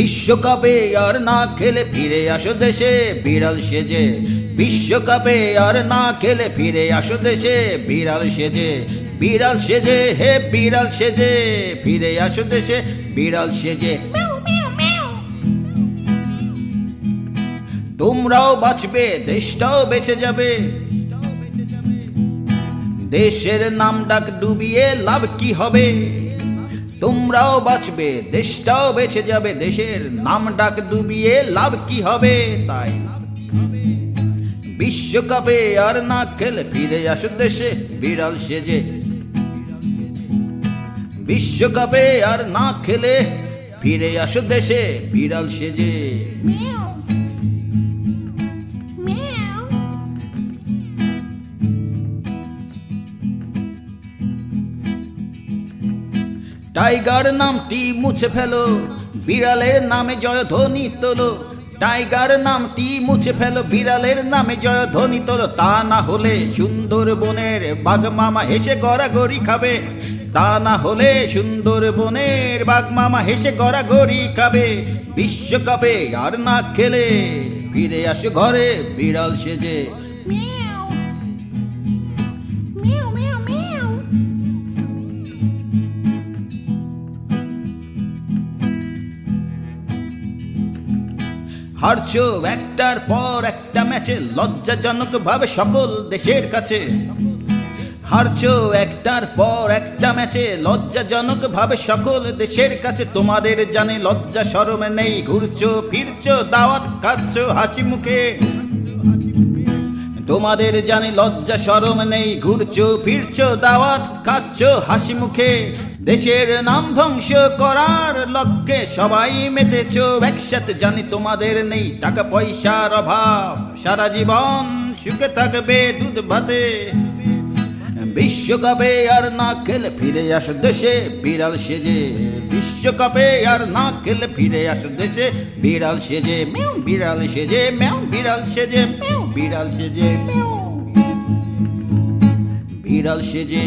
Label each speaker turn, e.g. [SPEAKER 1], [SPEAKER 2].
[SPEAKER 1] বিশ্বকাপে আর না খেলে ফিরে আসো দেশে বিড়াল সেজে। বিশ্বকাপে আর না খেলে ফিরে আসো দেশে বিড়াল সেজে। বিড়াল সেজে হে বিড়াল সেজে। ফিরে আসো দেশে বিড়াল সেজে। তোমরাও বাঁচবে দেশটাও বেঁচে যাবে। দেশের নাম ডাক ডুবিয়ে লাভ কি হবে? তোমরাও বাঁচবে, দেশটাও বেঁচে যাবে, দেশের নাম ডাক ডুবিয়ে লাভ কি হবে? তাই বিশ্বকাপে আর না খেলে, ফিরে আসো দেশে, বিড়াল সেজে। বিশ্বকাপে আর না খেলে, ফিরে আসো দেশে, বিড়াল সেজে। টাইগার নামটি মুছে ফেলো, বিড়ালের নামে জয় জয়ধ্বনি তোলো। টাইগার নামটি মুছে ফেলো, বিড়ালের নামে জয় জয়ধ্বনি তোলো। তা না হলে সুন্দর বনের বাঘ মামা হেসে গড়াগড়ি খাবে। তা না হলে সুন্দর বনের বাঘ মামা হেসে গড়াগড়ি খাবে। বিশ্বকাপে আর না খেলে ফিরে আসো ঘরে, বিড়াল সেজে। হারছো একটার পর একটা ম্যাচে, লজ্জাজনক ভাবে সকল দেশের কাছে। হারছো একটার পর একটা ম্যাচে, লজ্জাজনক ভাবে সকল দেশের কাছে। তোমাদের জানে লজ্জা শরমে নেই, ঘুরছো, ফিরছো, দাওয়াত খাচ্ছো হাসি মুখে। তোমাদের জানে লজ্জা শরম নেই, ঘুরছো, ফিরছো, দাওয়াত খাচ্ছো হাসি মুখে। দেশের নাম ধ্বংস করার লক্ষ্যে সবাই মেতেছ একসাথে জানি তোমাদের নেই, টাকা পয়সার অভাব। সারা জীবন সুখে থাকবে দুধ ভাতে। বিশ্বকাপে আর না খেলে ফিরে আসো দেশে, বিড়াল সেজে। বিশ্বকাপে আর না খেলে ফিরে আসো দেশে, বিড়াল সেজে, মেউ বিড়াল সেজে, মেউ বিড়াল সেজে, মেউ বিড়াল সেজে, মেউ। বিড়াল সেজে।